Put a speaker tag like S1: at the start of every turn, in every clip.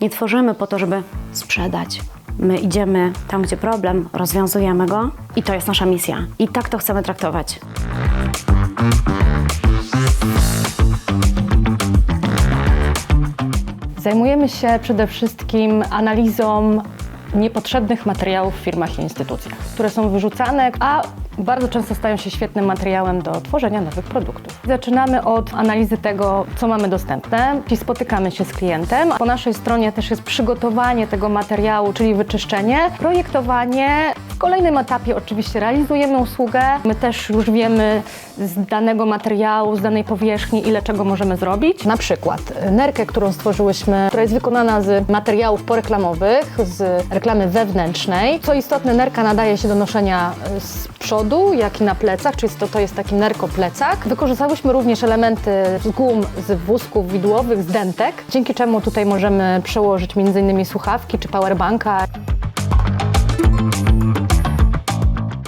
S1: Nie tworzymy po to, żeby sprzedać. My idziemy tam, gdzie problem, rozwiązujemy go i to jest nasza misja. I tak to chcemy traktować.
S2: Zajmujemy się przede wszystkim analizą niepotrzebnych materiałów w firmach i instytucjach, które są wyrzucane, a bardzo często stają się świetnym materiałem do tworzenia nowych produktów. Zaczynamy od analizy tego, co mamy dostępne, i spotykamy się z klientem. Po naszej stronie też jest przygotowanie tego materiału, czyli wyczyszczenie, projektowanie. Kolejnym etapie oczywiście realizujemy usługę. My też już wiemy z danego materiału, z danej powierzchni, ile czego możemy zrobić. Na przykład y, nerkę, którą stworzyłyśmy, która jest wykonana z materiałów poreklamowych, z reklamy wewnętrznej. Co istotne, nerka nadaje się do noszenia y, z przodu, jak i na plecach, czyli to, to jest taki nerkoplecak. Wykorzystałyśmy również elementy z gum, z wózków widłowych, z dentek, dzięki czemu tutaj możemy przełożyć m.in. słuchawki czy powerbanka.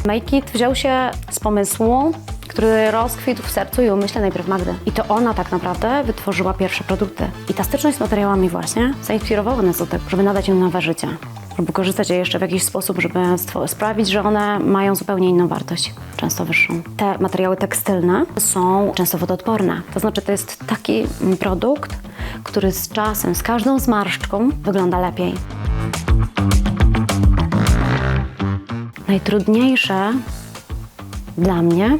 S1: Make It wziął się z pomysłu, który rozkwitł w sercu i umyśle najpierw Magdy. I to ona tak naprawdę wytworzyła pierwsze produkty. I ta styczność z materiałami właśnie zainspirowała nas do tego, żeby nadać im nowe życie. Żeby korzystać je jeszcze w jakiś sposób, żeby sprawić, że one mają zupełnie inną wartość, często wyższą. Te materiały tekstylne są często wodoodporne. To znaczy, to jest taki produkt, który z czasem, z każdą zmarszczką wygląda lepiej. Najtrudniejsze dla mnie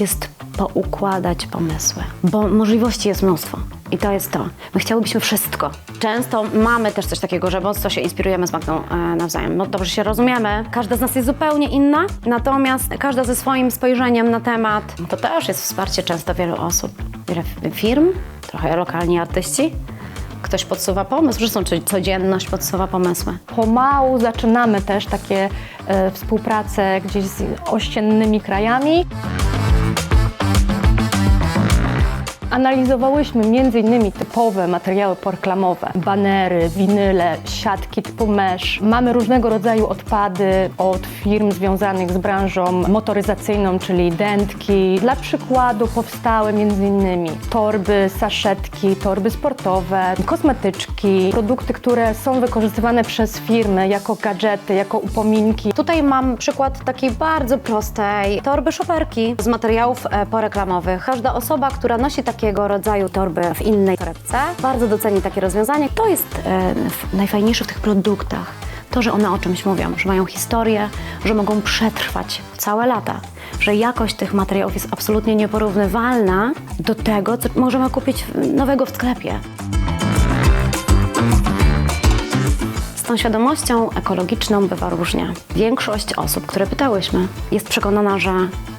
S1: jest poukładać pomysły, bo możliwości jest mnóstwo. I to jest to. My chciałybyśmy wszystko. Często mamy też coś takiego, że mocno się inspirujemy z Magdą e, nawzajem. No dobrze się rozumiemy. Każda z nas jest zupełnie inna, natomiast każda ze swoim spojrzeniem na temat. To też jest wsparcie często wielu osób, wiele firm, trochę lokalni artyści. Ktoś podsuwa pomysł, zresztą czy- codzienność podsuwa pomysły.
S2: Pomału zaczynamy też takie e, współpracę gdzieś z ościennymi krajami. Analizowałyśmy m.in. typowe materiały poreklamowe, banery, winyle, siatki typu mesh. Mamy różnego rodzaju odpady od firm związanych z branżą motoryzacyjną, czyli dętki. Dla przykładu powstały m.in. torby, saszetki, torby sportowe, kosmetyczki, produkty, które są wykorzystywane przez firmy jako gadżety, jako upominki.
S1: Tutaj mam przykład takiej bardzo prostej torby szoperki z materiałów e, poreklamowych. Każda osoba, która nosi takiego rodzaju torby w innej torebce, bardzo doceni takie rozwiązanie. To jest e, najfajniejsze w tych produktach. To, że one o czymś mówią, że mają historię, że mogą przetrwać całe lata, że jakość tych materiałów jest absolutnie nieporównywalna do tego, co możemy kupić nowego w sklepie. Z tą świadomością ekologiczną bywa różnie. Większość osób, które pytałyśmy, jest przekonana, że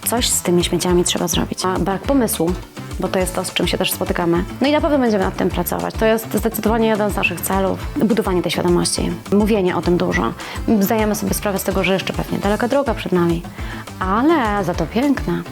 S1: coś z tymi śmieciami trzeba zrobić. A brak pomysłu, bo to jest to, z czym się też spotykamy. No i na pewno będziemy nad tym pracować. To jest zdecydowanie jeden z naszych celów. Budowanie tej świadomości, mówienie o tym dużo. Zdajemy sobie sprawę z tego, że jeszcze pewnie daleka droga przed nami, ale za to piękna.